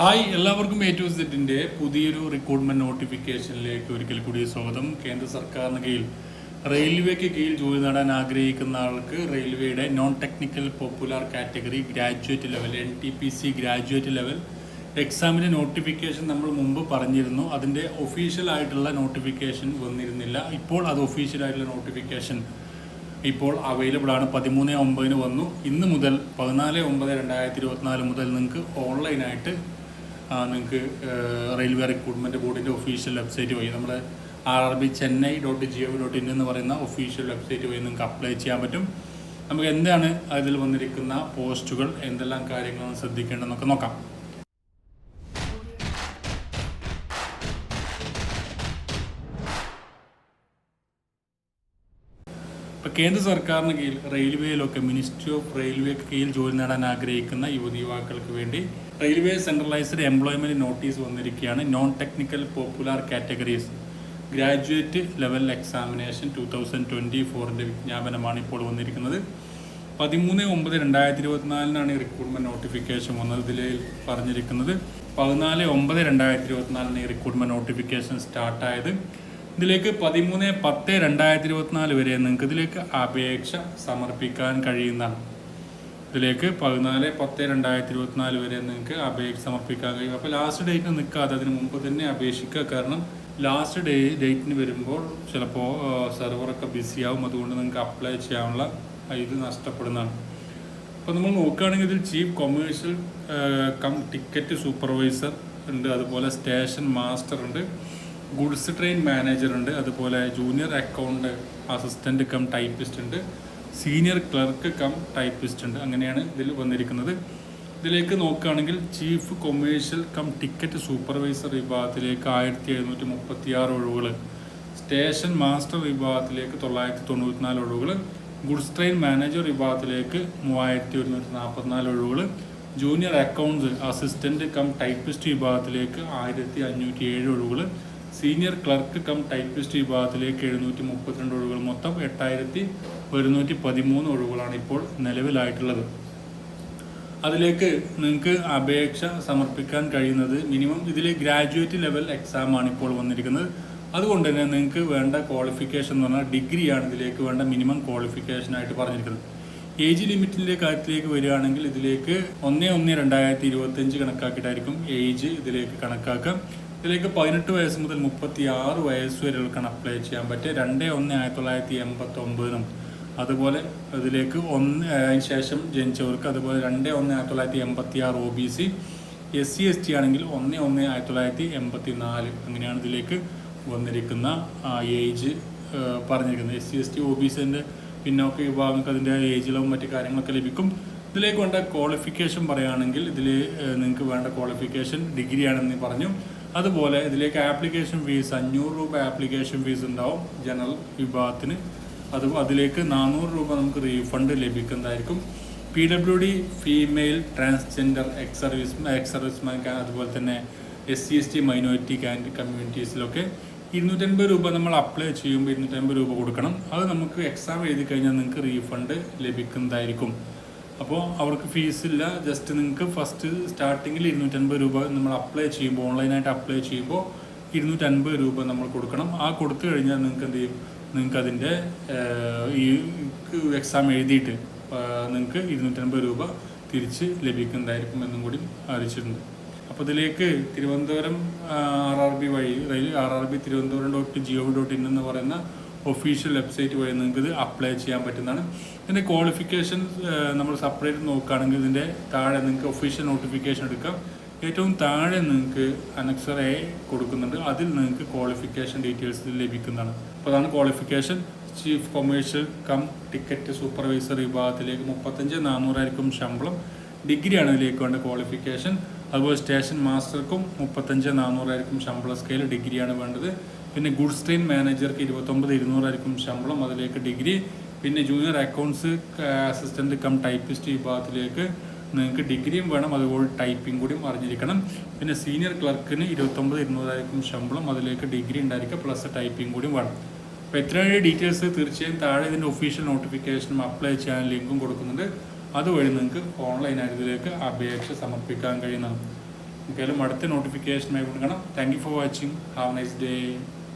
Hi എല്ലാവർക്കും A to സെറ്റിന്റെ പുതിയൊരു റിക്രൂട്ട്മെന്റ് നോട്ടിഫിക്കേഷനിലേക്ക് ഒരിക്കൽ കൂടി സ്വാഗതം. കേന്ദ്ര സർക്കാരിന് കീഴിൽ റെയിൽവേക്ക് കീഴിൽ ജോലി നേടാൻ ആഗ്രഹിക്കുന്ന ആൾക്ക് റെയിൽവേയുടെ non technical popular category graduate level N T P C graduate level എക്സാമിന്റെ നോട്ടിഫിക്കേഷൻ നമ്മൾ മുമ്പ് പറഞ്ഞിരുന്നു. അതിന്റെ ഒഫീഷ്യൽ ആയിട്ടുള്ള നോട്ടിഫിക്കേഷൻ വന്നിരുന്നില്ല. ഇപ്പോൾ അത് ഒഫീഷ്യൽ ആയിട്ടുള്ള നോട്ടിഫിക്കേഷൻ ഇപ്പോൾ അവൈലബിൾ ആണ്. പതിമൂന്ന് ഒമ്പതിന് വന്നു. ഇന്ന് മുതൽ പതിനാല് ഒമ്പത് രണ്ടായിരത്തി ഇരുപത്തിനാല് മുതൽ നിങ്ങൾക്ക് ഓൺലൈനായിട്ട് നിങ്ങൾക്ക് റെയിൽവേ റിക്രൂട്ട്മെന്റ് ബോർഡിന്റെ ഒഫീഷ്യൽ വെബ്സൈറ്റ് വഴി നമ്മൾ R R B Chennai dot G O dot in എന്ന് പറയുന്ന ഒഫീഷ്യൽ വെബ്സൈറ്റ് വഴി നിങ്ങൾക്ക് അപ്ലൈ ചെയ്യാൻ പറ്റും. നമുക്ക് എന്താണ് അതിൽ വന്നിരിക്കുന്ന പോസ്റ്റുകൾ എന്തെല്ലാം കാര്യങ്ങളാണ് ശ്രദ്ധിക്കേണ്ടതെന്നൊക്കെ നോക്കാം. ഇപ്പോൾ കേന്ദ്ര സർക്കാരിന് കീഴിൽ റെയിൽവേയിലൊക്കെ മിനിസ്ട്രി ഓഫ് റെയിൽവേക്ക് കീഴിൽ ജോലി നേടാൻ ആഗ്രഹിക്കുന്ന യുവതി യുവാക്കൾക്ക് വേണ്ടി റെയിൽവേ സെൻട്രലൈസ്ഡ് എംപ്ലോയ്മെന്റ് നോട്ടീസ് വന്നിരിക്കുകയാണ്. Non technical popular categories graduate level examination two thousand twenty ഫോറിന്റെ വിജ്ഞാപനമാണ് ഇപ്പോൾ വന്നിരിക്കുന്നത്. പതിമൂന്ന് ഒമ്പത് രണ്ടായിരത്തി ഇരുപത്തിനാലിനാണ് ഈ റിക്രൂട്ട്മെന്റ് നോട്ടിഫിക്കേഷൻ വന്നത് ഇതിൽ പറഞ്ഞിരിക്കുന്നത്. പതിനാല് ഒമ്പത് രണ്ടായിരത്തി ഇരുപത്തിനാലിന് ഈ റിക്രൂട്ട്മെന്റ് നോട്ടിഫിക്കേഷൻ സ്റ്റാർട്ടായത് ഇതിലേക്ക് പതിമൂന്ന് പത്ത് രണ്ടായിരത്തി ഇരുപത്തിനാല് വരെ നിങ്ങൾക്ക് ഇതിലേക്ക് അപേക്ഷ സമർപ്പിക്കാൻ കഴിയുന്നതാണ്. ഇതിലേക്ക് പതിനാല് പത്ത് രണ്ടായിരത്തി ഇരുപത്തിനാല് വരെ നിങ്ങൾക്ക് അപേക്ഷ സമർപ്പിക്കാൻ കഴിയും. അപ്പോൾ ലാസ്റ്റ് ഡേറ്റിന് നിൽക്കാതെ അതിന് മുമ്പ് തന്നെ അപേക്ഷിക്കുക. കാരണം ലാസ്റ്റ് ഡേ ഡേറ്റിന് വരുമ്പോൾ ചിലപ്പോൾ സെർവറൊക്കെ ബിസി ആവും. അതുകൊണ്ട് നിങ്ങൾക്ക് അപ്ലൈ ചെയ്യാനുള്ള ഇത് നഷ്ടപ്പെടുന്നതാണ്. അപ്പോൾ നമ്മൾ നോക്കുകയാണെങ്കിൽ ഇതിൽ chief commercial cum ticket supervisor ഉണ്ട്. അതുപോലെ സ്റ്റേഷൻ മാസ്റ്റർ ഉണ്ട്. ഗുഡ്സ് ട്രെയിൻ മാനേജർ ഉണ്ട് അതുപോലെ junior account assistant cum typist ഉണ്ട് സീനിയർ ക്ലർക്ക് കം ടൈപ്പിസ്റ്റ് ഉണ്ട്. അങ്ങനെയാണ് ഇതിൽ വന്നിരിക്കുന്നത്. ഇതിലേക്ക് നോക്കുകയാണെങ്കിൽ chief commercial cum ticket supervisor വിഭാഗത്തിലേക്ക് ആയിരത്തി എഴുന്നൂറ്റി മുപ്പത്തി ആറ് ഒഴിവുകൾ സ്റ്റേഷൻ മാസ്റ്റർ വിഭാഗത്തിലേക്ക് തൊള്ളായിരത്തി തൊണ്ണൂറ്റിനാല് ഒഴിവുകൾ ഗുഡ്സ് ട്രെയിൻ മാനേജർ വിഭാഗത്തിലേക്ക് മൂവായിരത്തി ഒരുന്നൂറ്റി നാൽപ്പത്തിനാല് ഒഴിവുകൾ junior accounts assistant cum typist വിഭാഗത്തിലേക്ക് ആയിരത്തി അഞ്ഞൂറ്റി ഏഴ് ഒഴിവുകൾ സീനിയർ ക്ലർക്ക് കം ടൈപ്പിസ്റ്റ് വിഭാഗത്തിലേക്ക് എഴുന്നൂറ്റി മുപ്പത്തിരണ്ട് ഒഴിവുകൾ. മൊത്തം എട്ടായിരത്തി ഒരുന്നൂറ്റി പതിമൂന്ന് ഒഴിവുകളാണ് ഇപ്പോൾ നിലവിലായിട്ടുള്ളത്. അതിലേക്ക് നിങ്ങൾക്ക് അപേക്ഷ സമർപ്പിക്കാൻ കഴിയുന്നത് മിനിമം ഇതിൽ ഗ്രാജുവേറ്റ് ലെവൽ എക്സാം ആണ് ഇപ്പോൾ വന്നിരിക്കുന്നത്. അതുകൊണ്ട് തന്നെ നിങ്ങൾക്ക് വേണ്ട ക്വാളിഫിക്കേഷൻ എന്ന് പറഞ്ഞാൽ ഡിഗ്രിയാണ് ഇതിലേക്ക് വേണ്ട മിനിമം ക്വാളിഫിക്കേഷൻ ആയിട്ട് പറഞ്ഞിരിക്കുന്നത്. ഏജ് ലിമിറ്റിന്റെ കാര്യത്തിലേക്ക് വരികയാണെങ്കിൽ ഇതിലേക്ക് ഒന്ന് ഒന്ന് രണ്ടായിരത്തി ഇരുപത്തഞ്ച് കണക്കാക്കിയിട്ടായിരിക്കും ഏജ് ഇതിലേക്ക് കണക്കാക്കാം ഇതിലേക്ക് പതിനെട്ട് വയസ്സ് മുതൽ മുപ്പത്തി ആറ് വയസ്സ് വരെയുള്ളവർക്കാണ് അപ്ലൈ ചെയ്യാൻ പറ്റുക രണ്ട് ഒന്ന് ആയിരത്തി തൊള്ളായിരത്തി എൺപത്തി ഒമ്പതിനും അതുപോലെ ഇതിലേക്ക് ഒന്ന് അതിന് ശേഷം ജനിച്ചവർക്ക് അതുപോലെ രണ്ട് ഒന്ന് ആയിരത്തി തൊള്ളായിരത്തി എൺപത്തി ആറ് O B C S C S T ആണെങ്കിൽ ഒന്ന് ഒന്ന് ആയിരത്തി തൊള്ളായിരത്തി എൺപത്തി നാല് അങ്ങനെയാണ് ഇതിലേക്ക് വന്നിരിക്കുന്ന ഏജ് പറഞ്ഞിരിക്കുന്നത്. S C S T O B സിന്റെ പിന്നോക്ക വിഭാഗങ്ങൾക്ക് അതിന്റെ ഏജിലും മറ്റു കാര്യങ്ങളൊക്കെ ലഭിക്കും. ഇതിലേക്ക് വേണ്ട ക്വാളിഫിക്കേഷൻ പറയുകയാണെങ്കിൽ ഇതിൽ നിങ്ങൾക്ക് വേണ്ട ക്വാളിഫിക്കേഷൻ ഡിഗ്രിയാണെന്ന് പറഞ്ഞു. അതുപോലെ ഇതിലേക്ക് ആപ്ലിക്കേഷൻ ഫീസ് അഞ്ഞൂറ് രൂപ ആപ്ലിക്കേഷൻ ഫീസ് ഉണ്ടാവും ജനറൽ വിഭാഗത്തിന്. അത് അതിലേക്ക് നാനൂറ് രൂപ നമുക്ക് റീഫണ്ട് ലഭിക്കുന്നതായിരിക്കും. P W D female transgender ex service ex serviceman അതുപോലെ തന്നെ S C S T minority and കമ്മ്യൂണിറ്റീസിലൊക്കെ ഇരുന്നൂറ്റൻപത് രൂപ നമ്മൾ അപ്ലൈ ചെയ്യുമ്പോൾ ഇരുന്നൂറ്റൻപത് രൂപ കൊടുക്കണം. അത് നമുക്ക് എക്സാം എഴുതി കഴിഞ്ഞാൽ നിങ്ങൾക്ക് റീഫണ്ട് ലഭിക്കുന്നതായിരിക്കും. അപ്പോൾ അവർക്ക് ഫീസില്ല ജസ്റ്റ് നിങ്ങൾക്ക് ഫസ്റ്റ് സ്റ്റാർട്ടിങ്ങിൽ ഇരുന്നൂറ്റൻപത് രൂപ നമ്മൾ അപ്ലൈ ചെയ്യുമ്പോൾ ഓൺലൈനായിട്ട് അപ്ലൈ ചെയ്യുമ്പോൾ ഇരുന്നൂറ്റൻപത് രൂപ നമ്മൾ കൊടുക്കണം. ആ കൊടുത്തു കഴിഞ്ഞാൽ നിങ്ങൾക്ക് എന്ത് ചെയ്യും? നിങ്ങൾക്ക് അതിന്റെ ഈ എക്സാം എഴുതിയിട്ട് നിങ്ങൾക്ക് ഇരുന്നൂറ്റൻപത് രൂപ തിരിച്ച് ലഭിക്കുന്നതായിരിക്കും എന്നും കൂടി അറിയിച്ചിട്ടുണ്ട്. അപ്പോൾ ഇതിലേക്ക് തിരുവനന്തപുരം ആർ ആർ ബി വഴി അതായത് R R B Thiruvananthapuram dot G dot in എന്ന് പറയുന്ന ഒഫീഷ്യൽ വെബ്സൈറ്റ് വഴി നിങ്ങൾക്ക് ഇത് അപ്ലൈ ചെയ്യാൻ പറ്റുന്നതാണ്. ഇതിന്റെ ക്വാളിഫിക്കേഷൻ നമ്മൾ സെപ്പറേറ്റ് നോക്കുകയാണെങ്കിൽ ഇതിന്റെ താഴെ നിങ്ങൾക്ക് ഒഫീഷ്യൽ നോട്ടിഫിക്കേഷൻ എടുക്കാം. ഏറ്റവും താഴെ നിങ്ങൾക്ക് അനക്സർ എ കൊടുക്കുന്നുണ്ട്. അതിൽ നിങ്ങൾക്ക് ക്വാളിഫിക്കേഷൻ ഡീറ്റെയിൽസ് ലഭിക്കുന്നതാണ്. അപ്പോൾ അതാണ് qualification chief commercial cum ticket supervisor വിഭാഗത്തിലേക്ക് മുപ്പത്തഞ്ച് നാനൂറായിരിക്കും ശമ്പളം. ഡിഗ്രിയാണ് ഇതിലേക്ക് വേണ്ട ക്വാളിഫിക്കേഷൻ അതുപോലെ സ്റ്റേഷൻ മാസ്റ്റർക്കും മുപ്പത്തഞ്ച് നാനൂറായിരിക്കും ശമ്പള സ്കെയിൽ ഡിഗ്രിയാണ് വേണ്ടത്. പിന്നെ ഗുഡ്സ് ട്രെയിൻ മാനേജർക്ക് ഇരുപത്തൊമ്പത് ഇരുന്നൂറായിരിക്കും ശമ്പളം. അതിലേക്ക് ഡിഗ്രി പിന്നെ junior accounts assistant cum typist വിഭാഗത്തിലേക്ക് നിങ്ങൾക്ക് ഡിഗ്രിയും വേണം. അതുപോലെ ടൈപ്പിംഗ് കൂടിയും അറിഞ്ഞിരിക്കണം. പിന്നെ സീനിയർ ക്ലർക്കിന് ഇരുപത്തൊമ്പത് ഇരുന്നൂറായിരിക്കും ശമ്പളം. അതിലേക്ക് ഡിഗ്രി ഉണ്ടായിരിക്കുക പ്ലസ് ടൈപ്പിംഗ് കൂടിയും വേണം. അപ്പോൾ എത്രയാണ് ഡീറ്റെയിൽസ് തീർച്ചയായും താഴെ ഇതിന്റെ ഒഫീഷ്യൽ നോട്ടിഫിക്കേഷനും അപ്ലൈ ചെയ്യാൻ ലിങ്കും കൊടുക്കുന്നുണ്ട്. അതുവഴി നിങ്ങൾക്ക് ഓൺലൈൻ ഇതിലേക്ക് അപേക്ഷ സമർപ്പിക്കാൻ കഴിയുന്നതാണ്. എന്തായാലും അടുത്ത നോട്ടിഫിക്കേഷനായി കൊടുക്കണം thank you for watching have nice day